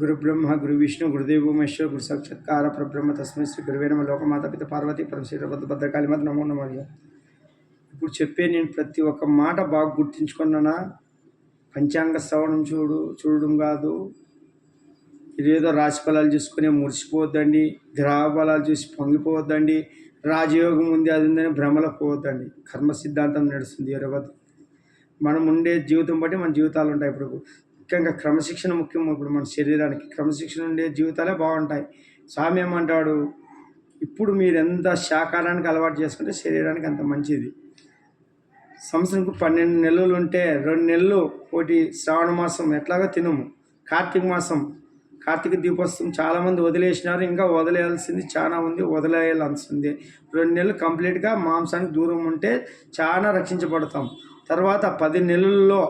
గురు బ్రహ్మ గురు విష్ణు గురుదేవు మహేశ్వర గురు సాక్షాత్కార పరబ్రహ్మ తస్మై శ్రీ గురువే నమ లోకమాత పిత పార్వతీ పరమశ్వర భద్రకాళి మాత నమో నమ ఇప్పుడు చెప్పే నేను ప్రతి ఒక్క మాట బాగా గుర్తించుకున్నానా? పంచాంగ శ్రవణం చూడు చూడడం కాదు. ఇదేదో రాశి ఫలాలు చూసుకుని మురిసిపోవద్దండి గ్రహ బలాలు చూసి పొంగిపోవద్దండి రాజయోగం ఉంది అది ఉందని భ్రమలో పోవద్దండి. కర్మ సిద్ధాంతం నడుస్తుంది ఎవరి మనం ఉండే జీవితం బట్టి మన జీవితాలు ఉంటాయి ఇప్పుడు. ముఖ్యంగా క్రమశిక్షణ ముఖ్యం. ఇప్పుడు మన శరీరానికి క్రమశిక్షణ ఉండే జీవితాలే బాగుంటాయి. స్వామి ఏమంటాడు? ఇప్పుడు మీరు ఎంత శాకాహారానికి అలవాటు చేసుకుంటే శరీరానికి అంత మంచిది. సంవత్సరంకు పన్నెండు నెలలు ఉంటే రెండు నెలలు ఒకటి శ్రావణ మాసం ఎట్లాగో తినము. కార్తీక మాసం కార్తీక దీపోత్సవం చాలామంది వదిలేసినారు. ఇంకా వదిలేయాల్సింది చాలా ఉంది వదిలేయాల్సింది. రెండు నెలలు కంప్లీట్గా మాంసానికి దూరం ఉంటే చాలా రక్షించబడతాం. తర్వాత పది నెలల్లో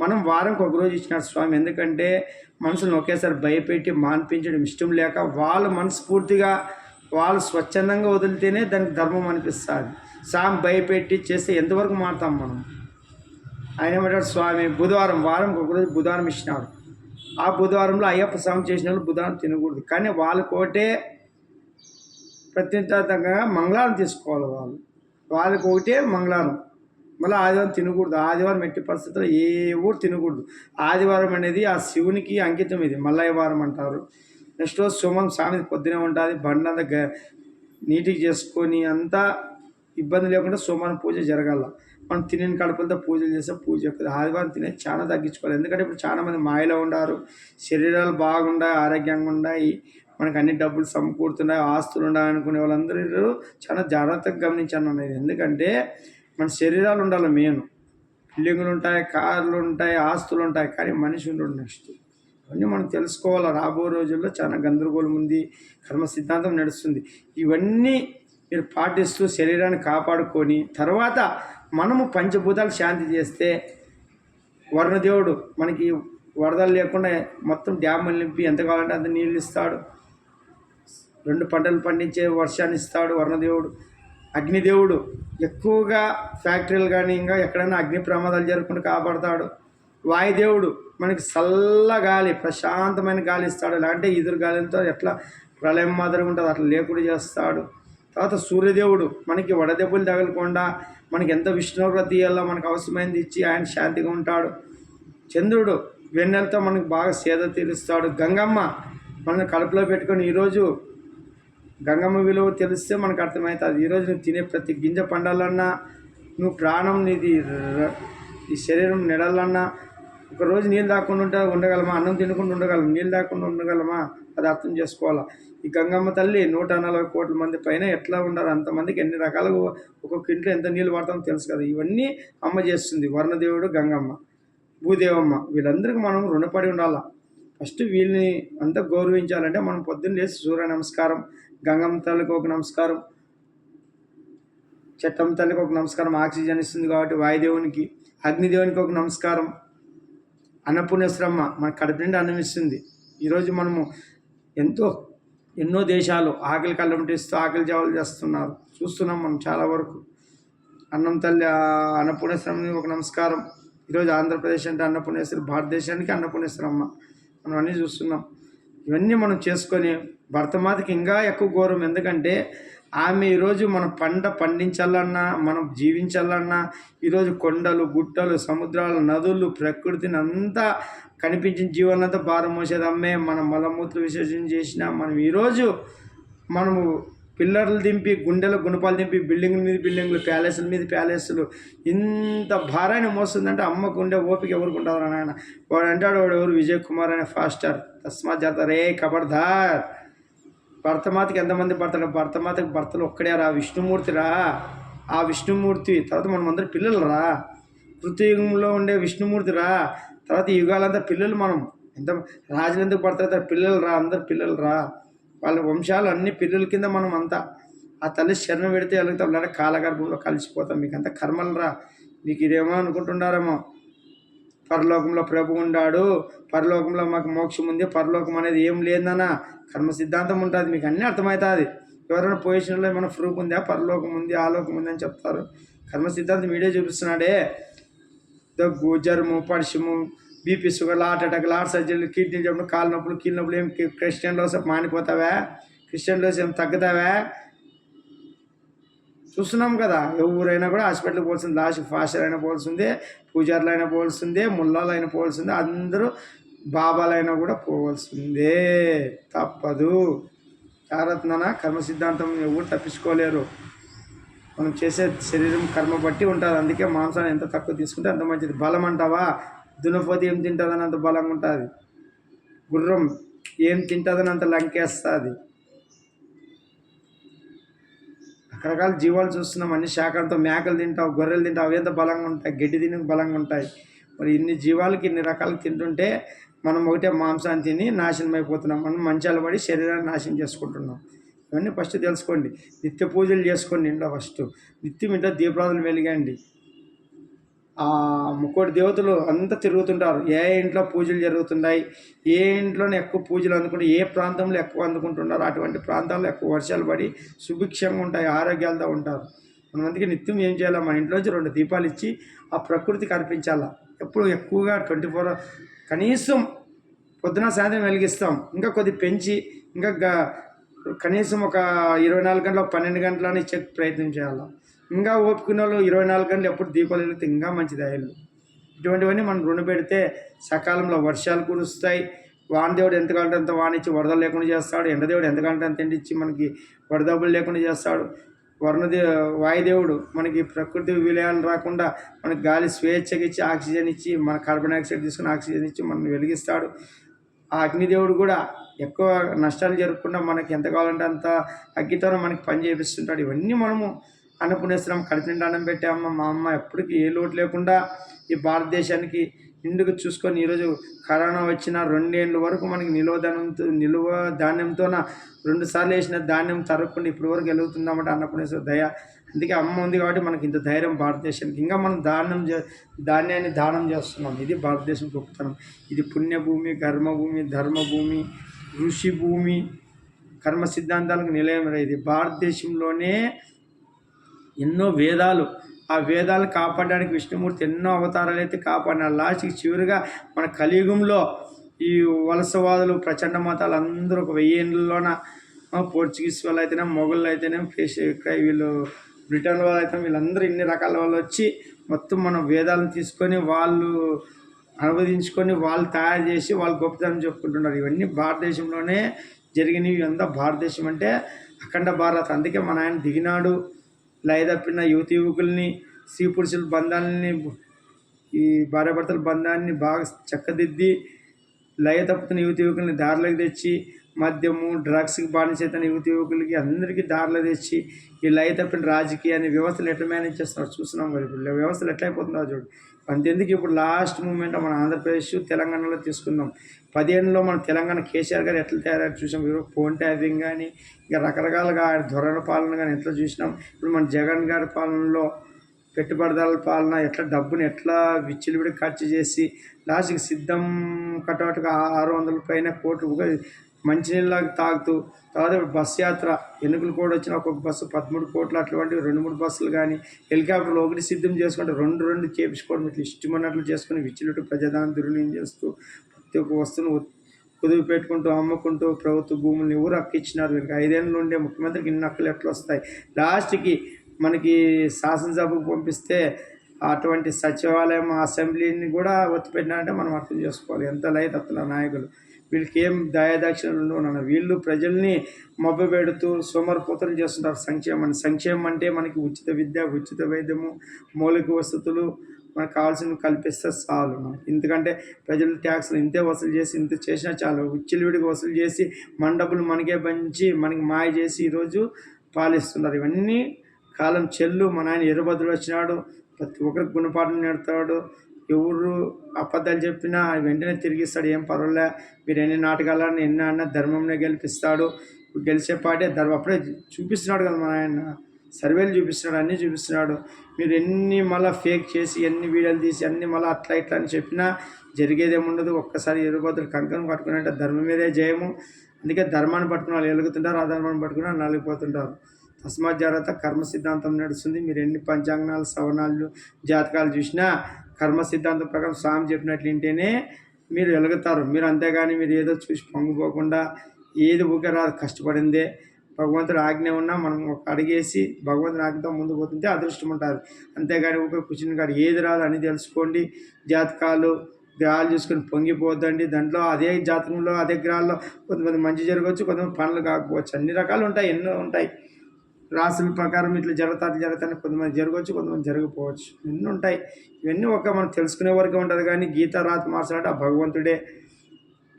మనం వారంకి ఒక రోజు ఇచ్చినారు స్వామి ఎందుకంటే మనుషులను ఒకేసారి భయపెట్టి మాన్పించడం ఇష్టం లేక వాళ్ళు మనస్ఫూర్తిగా వాళ్ళు స్వచ్ఛందంగా వదిలితేనే దానికి ధర్మం అనిపిస్తుంది. స్వామి భయపెట్టి చేస్తే ఎంతవరకు మారుతాం మనం? ఆయన ఏమంటాడు స్వామి బుధవారం వారం ఒక రోజు బుధవారం ఇచ్చినాడు ఆ బుధవారంలో అయ్యప్ప స్వామి చేసిన వాళ్ళు బుధవారం తినకూడదు. కానీ వాళ్ళకోటే ప్రత్యేకంగా మంగళవారం తీసుకోవాలి వాళ్ళు. వాళ్ళకి ఒకటే మంగళవారం మళ్ళీ ఆదివారం తినకూడదు. ఆదివారం ఎట్టి పరిస్థితుల్లో ఏ ఊరు తినకూడదు. ఆదివారం అనేది ఆ శివునికి అంకితం ఇది. మల్లయ్యవారం అంటారు. నెక్స్ట్ రోజు సోమం స్వామి పొద్దునే ఉంటుంది బండ్లంతా గ నీటికి చేసుకొని అంతా ఇబ్బంది లేకుండా సోమవారం పూజ జరగాల. మనం తినని కడుపులతో పూజలు చేస్తే. పూజ ఎక్కుతుంది ఆదివారం తినే చాలా తగ్గించుకోవాలి. ఎందుకంటే ఇప్పుడు చాలా మంది మాయలో ఉండారు. శరీరాలు బాగుండాయి. ఆరోగ్యంగా ఉన్నాయి మనకు అన్ని డబ్బులు సమకూరుతున్నాయి. ఆస్తులు ఉన్నాయి అనుకునే వాళ్ళందరూ చాలా జాగ్రత్తగా గమనించాను అనేది ఎందుకంటే మన శరీరాలు ఉండాలి మెయిన్ బిల్డింగులు ఉంటాయి కార్లు ఉంటాయి ఆస్తులు ఉంటాయి కానీ మనిషి ఉండడు నెక్స్ట్ ఇవన్నీ మనం తెలుసుకోవాలి. రాబో రోజుల్లో చాలా గందరగోళం ఉంది కర్మ సిద్ధాంతం నడుస్తుంది. ఇవన్నీ మీరు పాటిస్తూ శరీరాన్ని కాపాడుకొని తర్వాత మనము పంచభూతాలు శాంతి చేస్తే వరుణదేవుడు మనకి వరదలు లేకుండా మొత్తం డ్యాములు నింపి ఎంత కావాలంటే అంత నీళ్ళు ఇస్తాడు. రెండు పంటలు పండించే వర్షాన్ని ఇస్తాడు వరుణదేవుడు. అగ్నిదేవుడు ఎక్కువగా ఫ్యాక్టరీలు కానీ ఇంకా ఎక్కడైనా అగ్ని ప్రమాదాలు జరగకుండా కాపాడతాడు. వాయుదేవుడు మనకి చల్ల గాలి ప్రశాంతమైన గాలి ఇస్తాడు. ఇలాంటి ఎదురు గాలితో ఎట్లా ప్రళయం మాదిరిగా ఉంటుంది అట్లా లేకుండా చేస్తాడు. తర్వాత సూర్యదేవుడు మనకి వడదెబ్బలు తగలకుండా మనకి ఎంత విష్ణుగ్రత ఇయ్యాలో మనకు అవసరమైనది ఇచ్చి ఆయన శాంతిగా ఉంటాడు. చంద్రుడు వెన్నెలతో మనకు బాగా సేద తీరుస్తాడు. గంగమ్మ మనల్ని కడుపులో పెట్టుకొని ఈరోజు గంగమ్మ విలువ తెలిస్తే మనకు అర్థమవుతుంది ఈరోజు నువ్వు తినే ప్రతి గింజ పండాలన్నా నువ్వు ప్రాణం నీది ఈ శరీరం నెడాలన్నా ఒక రోజు నీళ్ళు దాక్కుండా ఉంటే ఉండగలమా? అన్నం తినకుండా ఉండగలం నీళ్ళు దాక్కుండా ఉండగలమా? అది అర్థం చేసుకోవాలా? ఈ గంగమ్మ తల్లి నూట నలభై కోట్ల మంది పైన ఎట్లా ఉండాలి అంతమందికి ఎన్ని రకాలుగా ఒక్కొక్క ఇంట్లో ఎంత నీళ్ళు పడతామో తెలుసు కదా. ఇవన్నీ అమ్మ చేస్తుంది. వర్ణదేవుడు గంగమ్మ భూదేవమ్మ. వీళ్ళందరికీ మనం రుణపడి ఉండాలా? ఫస్ట్ వీళ్ళని అంతా గౌరవించాలంటే మనం పొద్దున్న లేచి సూర్య నమస్కారం గంగమ్మ తల్లికి ఒక నమస్కారం. చెట్టమ్మ తల్లికి ఒక నమస్కారం. ఆక్సిజన్ ఇస్తుంది కాబట్టి వాయుదేవునికి. అగ్నిదేవునికి ఒక నమస్కారం. అన్నపూర్ణేశ్వరమ్మ మన కడుపు నిండా అన్నం ఇస్తుంది. ఈరోజు మనము ఎంతో ఎన్నో దేశాలు ఆకలి కళ్ళమిటిస్తూ ఆకలి జావలు చేస్తున్నారు. చూస్తున్నాం మనం చాలా వరకు. అన్నం తల్లి ఆ అన్నపూర్ణేశ్వరమ్మని ఒక నమస్కారం. ఈరోజు ఆంధ్రప్రదేశ్ అంటే అన్నపూర్ణేశ్వరి భారతదేశానికి అన్నపూర్ణేశ్వరమ్మ. మనం అన్నీ చూస్తున్నాం. ఇవన్నీ మనం చేసుకొని భర్తమాతకి ఇంకా ఎక్కువ గౌరవం. ఎందుకంటే ఆమె ఈరోజు మన పంట పండించాలన్నా మనం జీవించాలన్నా ఈరోజు కొండలు గుట్టలు సముద్రాలు నదులు ప్రకృతిని అంతా కనిపించిన జీవనంతా భారం మోసేది. అమ్మే మనం మలమూత్ర విసర్జన చేసిన మనం ఈరోజు మనము పిల్లర్లు దింపి గుండెలు గుణపాలు దింపి బిల్డింగ్ల మీద బిల్డింగ్లు ప్యాలెస్ల మీద ప్యాలెస్లు ఇంత భారాన్ని మోస్తుందంటే అమ్మకు ఉండే ఓపిక ఎవరికి ఉండదు నాయన. వాడు అంటాడు వాడు ఎవరు? విజయ్ కుమార్ అనే ఫాస్టర్. తస్మాత్ జాత రే కబర్దార్ భర్తమాతకి ఎంతమంది భర్తలు? భర్తమాతకి భర్తలు ఒక్కడే రా విష్ణుమూర్తి రా. ఆ విష్ణుమూర్తి తర్వాత మనం అందరు పిల్లలు రా. కృతయుగంలో ఉండే విష్ణుమూర్తి రా. తర్వాత యుగాలంతా పిల్లలు మనం. ఎంత రాజులు ఎందుకు పడతారు? పిల్లలు రా అందరు పిల్లలు రా. వాళ్ళ వంశాలు అన్ని పిల్లల కింద మనం అంతా. ఆ తల్లి శరణం పెడితే వెలుగుతాం లేదా కాలగర్భంలో కలిసిపోతాం. మీకు అంతా కర్మలు రా. మీకు ఇదేమో అనుకుంటున్నారేమో. పరలోకంలో ప్రభు ఉండాడు. పరలోకంలో మాకు మోక్షం ఉంది. పరలోకం అనేది ఏం లేదన్న కర్మ సిద్ధాంతం ఉంటుంది. మీకు అన్నీ అర్థమవుతుంది ఎవరైనా పొజిషన్లో ఏమైనా ప్రూఫ్ ఉందా? పరలోకం ఉంది ఆలోకం ఉంది అని చెప్తారు. కర్మ సిద్ధాంతం మీడియా చూపిస్తున్నాడే. దగ్గు జ్వరము పడిశము BP sugar heart attack heart సర్జరీలు కిడ్నీ జబ్బులు కాళ్ళ నొప్పులు కీళ్ళ నొప్పులు ఏం క్రిస్టియన్లో మానిపోతావా? క్రిస్టియన్లో ఏం తగ్గుతావా? చూస్తున్నాం కదా ఎవరైనా కూడా హాస్పిటల్కి పోవాల్సింది. లాస్ట్ ఫాస్టర్ అయినా పోవాల్సిందే పూజారులు అయినా పోవాల్సిందే ముల్లాలు అయినా పోవాల్సిందే అందరూ బాబాలైనా కూడా పోవాల్సిందే. తప్పదు. జాగ్రత్తన కర్మ సిద్ధాంతం ఎవరు తప్పించుకోలేరు. మనం చేసే శరీరం కర్మ బట్టి ఉంటుంది. అందుకే మాంసాన్ని ఎంత తక్కువ తీసుకుంటే అంత మంచిది. బలం అంటావా? దునపోతే ఏం తింటుందని అంత బలంగా ఉంటుంది. గుర్రం ఏం తింటుందని అంత లంకేస్తుంది. రకరకాల జీవాలు చూస్తున్నాం అన్ని శాఖలతో మేకలు తింటావు గొర్రెలు తింటావు అవి ఎంత బలంగా ఉంటాయి గడ్డి తిని బలంగా ఉంటాయి. మరి ఇన్ని జీవాలకి ఇన్ని రకాలు తింటుంటే మనం ఒకటే మాంసాన్ని తిని నాశనం అయిపోతున్నాం. మనం మంచాలు పడి శరీరాన్ని నాశనం చేసుకుంటున్నాం. ఇవన్నీ ఫస్ట్ తెలుసుకోండి. నిత్య పూజలు చేసుకోండి ఇంట్లో ఫస్ట్. నిత్యం ఇంట్లో దీపారాధనలు వెలిగండి. ముక్కోటి దేవతలు అంతా తిరుగుతుంటారు. ఏ ఇంట్లో పూజలు జరుగుతున్నాయి ఏ ఇంట్లోనే ఎక్కువ పూజలు అందుకుంటే ఏ ప్రాంతంలో ఎక్కువ అందుకుంటున్నారు అటువంటి ప్రాంతాల్లో ఎక్కువ వర్షాలు పడి సుభిక్షంగా ఉంటాయి ఆరోగ్యాలతో ఉంటారు. మనం అందుకే నిత్యం ఏం చేయాలి? మన ఇంట్లోంచి రెండు దీపాలు ఇచ్చి ఆ ప్రకృతికి అర్పించాలా? ఎప్పుడు ఎక్కువగా ట్వంటీ ఫోర్ కనీసం పొద్దున సాయంత్రం వెలిగిస్తాం. ఇంకా కొద్ది పెంచి ఇంకా గ- కనీసం ఒక ఇరవై నాలుగు గంటల పన్నెండు గంటలని చెక్ ప్రయత్నం చేయాలి? ఇంకా ఓపుకున్న వాళ్ళు ఇరవై నాలుగు గంటలు ఎప్పుడు దీపాలు వెలిగితే ఇంకా మంచిది అయ్యారు ఇటువంటివన్నీ మనం రుణ పెడితే సకాలంలో వర్షాలు కురుస్తాయి. వానదేవుడు ఎంత అంత వానిచ్చి వరదలు లేకుండా చేస్తాడు. ఎండదేవుడు ఎంత అంత ఎండిచ్చి మనకి వరదబ్బులు లేకుండా చేస్తాడు. వరుణదే వాయుదేవుడు మనకి ప్రకృతి విలయాలు రాకుండా మనకి గాలి స్వేచ్ఛగా ఇచ్చి ఆక్సిజన్ ఇచ్చి మన కార్బన్ డైఆక్సైడ్ తీసుకుని ఆక్సిజన్ ఇచ్చి మనల్ని వెలిగిస్తాడు. ఆ అగ్నిదేవుడు కూడా ఎక్కువ నష్టాలు జరగకుండా మనకి ఎంత కావాలంటే అంత అగ్గితోనే మనకి పని చేపిస్తుంటాడు. ఇవన్నీ మనము అన్నపూర్ణేశ్వరం కడుపు నిండా అన్నం పెట్టామమ్మ మా అమ్మ ఎప్పటికీ ఏ లోటు లేకుండా ఈ భారతదేశానికి ఇందుకు చూసుకొని ఈరోజు కరోనా వచ్చిన రెండేళ్ళ వరకు మనకి నిలువ ధాన్యంతో నిలువ ధాన్యంతోన రెండు సార్లు వేసిన ధాన్యం తరగకుండా ఇప్పటి వరకు వెలుగుతుందామంటే అన్నపుణ్యేశ్వర దయ. అందుకే అమ్మ ఉంది కాబట్టి మనకి ఇంత ధైర్యం భారతదేశానికి. ఇంకా మనం దానం చే ధాన్యాన్ని దానం చేస్తున్నాం. ఇది భారతదేశం గొప్పతనం. ఇది పుణ్యభూమి కర్మభూమి ధర్మభూమి ఋషి భూమి కర్మ సిద్ధాంతాలకు నిలయం. ఇది భారతదేశంలోనే ఎన్నో వేదాలు. ఆ వేదాలు కాపాడడానికి విష్ణుమూర్తి ఎన్నో అవతారాలు అయితే కాపాడినారు లాస్ట్కి చివరిగా మన కలియుగంలో ఈ వలసవాదులు ప్రచండ మతాలు అందరూ ఒక వెయ్యేళ్ళలోన పోర్చుగీస్ వాళ్ళు అయితేనే మొఘళ్ళు అయితేనే వీళ్ళు బ్రిటన్ వాళ్ళు అయితే వీళ్ళందరూ ఇన్ని రకాల వాళ్ళు వచ్చి మొత్తం మనం వేదాలను తీసుకొని వాళ్ళు అనువదించుకొని వాళ్ళు తయారు చేసి వాళ్ళు గొప్పతనం చెప్పుకుంటున్నారు. ఇవన్నీ భారతదేశంలోనే జరిగినవి. ఇవంతా భారతదేశం అంటే అఖండ భారత్. అందుకే మన ఆయన దిగినాడు. లయ తప్పిన యువతి యువకుల్ని స్త్రీ పురుషుల బంధాలని ఈ భార్యాభర్తల బంధాన్ని బాగా చక్కదిద్ది లయ తప్పుతున్న యువతి యువకుల్ని దారిలోకి తెచ్చి మద్యము డ్రగ్స్కి బానిసైతున్న యువత యువకులకి అందరికీ దారిలో తెచ్చి ఈ లయ తప్పిన రాజకీయాన్ని వ్యవస్థలు ఎట్లా మేనేజ్ చేస్తున్నారు చూస్తున్నాం కదా ఇప్పుడు. వ్యవస్థలు ఎట్లయిపోతుందో చూడు. అంతెందుకు ఇప్పుడు లాస్ట్ మూమెంట్ మన ఆంధ్రప్రదేశ్ తెలంగాణలో తీసుకుందాం. పదిహేనులో మన తెలంగాణ కేసీఆర్ గారు ఎట్లా తయారయ్యారు చూసాం. ఇప్పుడు ఫోన్ ట్యాపింగ్ కానీ ఇంకా రకరకాలుగా ఆయన ధోరణ పాలన కానీ ఎట్లా చూసినాం. ఇప్పుడు మన జగన్ గారి పాలనలో పెట్టుబడిదారుల పాలన ఎట్లా డబ్బుని ఎట్లా విచ్చిలివిడి ఖర్చు చేసి లాస్ట్కి సిద్ధం కటౌట్గా ఆరు వందల పైన కోట్లు మంచినీళ్ళకి తాగుతూ తర్వాత బస్ యాత్ర ఎన్నికలు కూడా వచ్చిన ఒక్కొక్క బస్సు పదమూడు కోట్లు అటువంటి రెండు మూడు బస్సులు కానీ హెలికాప్టర్లు ఒకటి సిద్ధం చేసుకుంటే రెండు రెండు చేపించుకోవడం ఇట్లా ఇష్టమన్నట్లు చేసుకుని విచ్చినట్టు ప్రజాదాన్ని దుర్వినియోగం చేస్తూ ప్రతి ఒక్క వస్తువును కుదువు పెట్టుకుంటూ అమ్ముకుంటూ ప్రభుత్వ భూముల్ని ఎవరు అక్కిచ్చినారు? వీళ్ళకి ఐదేళ్ళ నుండే ముఖ్యమంత్రికి ఇన్ని హక్కులు ఎట్లా వస్తాయి? లాస్ట్కి మనకి శాసనసభకు పంపిస్తే అటువంటి సచివాలయం అసెంబ్లీని కూడా ఒత్తిపెట్టినారంటే మనం అర్థం చేసుకోవాలి. ఎంత లయతత్తుల నాయకులు. వీళ్ళకి ఏం దయాదాక్షిణ్యాలు ఉండవు వీళ్ళు ప్రజల్ని మబ్బు పెడుతూ సోమరిపోతలు చేస్తుంటారు. సంక్షేమం సంక్షేమం అంటే మనకి ఉచిత విద్య ఉచిత వైద్యము మౌలిక వసతులు మనకు కావాల్సినవి కల్పిస్తే చాలు మనకి. ఎందుకంటే ప్రజలు ట్యాక్స్లు ఇంతే వసూలు చేసి ఇంత చేసినా చాలు. విచ్చలవిడిగా వసూలు చేసి మన డబ్బులు మనకే పంచి మనకి మాయ చేసి ఈరోజు పాలిస్తున్నారు. ఇవన్నీ కాలం చెల్లు. మన ఆయన ఎర్రభద్రుడు వచ్చినాడు. ప్రతి ఒక్కరికి గుణపాఠం నేడుతాడు ఎవరు అబద్ధాలు చెప్పినా వెంటనే తిరిగిస్తాడు ఏం పర్వాలే మీరు ఎన్ని నాటకాలను ఎన్ని అన్నా ధర్మంనే గెలిపిస్తాడు. గెలిచే పాటే ధర్మం. అప్పుడే చూపిస్తున్నాడు కదా మన ఆయన సర్వేలు చూపిస్తున్నాడు అన్నీ చూపిస్తున్నాడు. మీరు ఎన్ని మళ్ళీ ఫేక్ చేసి ఎన్ని వీడియోలు తీసి అన్ని మళ్ళీ అట్లా ఇట్లా అని చెప్పినా జరిగేదేముండదు ఒక్కసారి ఎరుబోతులు కంకణం కట్టుకున్నట్టే ధర్మం మీదే జయము. అందుకే ధర్మాన్ని పట్టుకుని వాళ్ళు వెలుగుతుంటారు ఆ ధర్మాన్ని పట్టుకుని వాళ్ళు నలిగిపోతుంటారు. తస్మాత్ జాగ్రత్త కర్మ సిద్ధాంతం నడుస్తుంది. మీరు ఎన్ని పంచాంగనాలు సవనాలు జాతకాలు చూసినా కర్మ సిద్ధాంతం ప్రకారం స్వామి చెప్పినట్లు వింటేనే మీరు వెలుగుతారు. మీరు అంతేగాని మీరు ఏదో చూసి పొంగిపోకుండా ఏది ఊకే రాదు కష్టపడిందే. భగవంతుడు ఆజ్ఞ ఉన్నా మనం ఒక అడిగేసి భగవంతుని ఆజ్ఞతో ముందు పోతుంటే అదృష్టం ఉంటారు అంతేగాని ఊకే కూర్చుని కాదు ఏది రాదు అని తెలుసుకోండి. జాతకాలు గ్రహాలు చూసుకొని పొంగిపోద్దండి. దాంట్లో అదే జాతకంలో అదే గ్రహాల్లో కొంతమంది మంచి జరగవచ్చు కొంతమంది పనులు కాకపోవచ్చు. అన్ని రకాలు ఉంటాయి ఎన్నో ఉంటాయి. రాసుల ప్రకారం ఇట్లా జరుగుతాయి జరుగుతాయి కొంతమంది జరగవచ్చు కొంతమంది జరగకపోవచ్చు. ఎన్ని ఉంటాయి. ఇవన్నీ ఒక మనం తెలుసుకునే వరకు ఉంటుంది కానీ గీత రాత మార్చాలంటే ఆ భగవంతుడే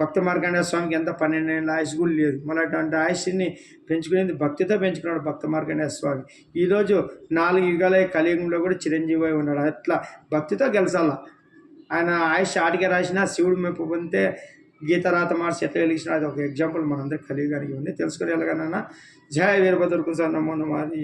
భక్తి మార్కండేయ స్వామికి ఎంత పన్నెండేళ్ళ ఆయుష్ కూడా లేదు. మళ్ళీ అటువంటి ఆయుష్ని పెంచుకునేది భక్తితో పెంచుకున్నాడు భక్త మార్కండేయ స్వామి. ఈరోజు నాలుగు యుగాల కలియుగంలో కూడా చిరంజీవి ఉన్నాడు. అట్లా భక్తితో గెలిచాల? ఆయన ఆయుష్ ఆటికి రాసినా శివుడు మెప్పు పొందితే గీత రాత మార్చి ఎట్లా వెలిగించిన అది ఒక ఎగ్జాంపుల్ మనందరికి కలిగి కానీ ఇవన్నీ తెలుసుకునేలాగానైనా జయ వీరభద్రకు సార్ నమో నమాది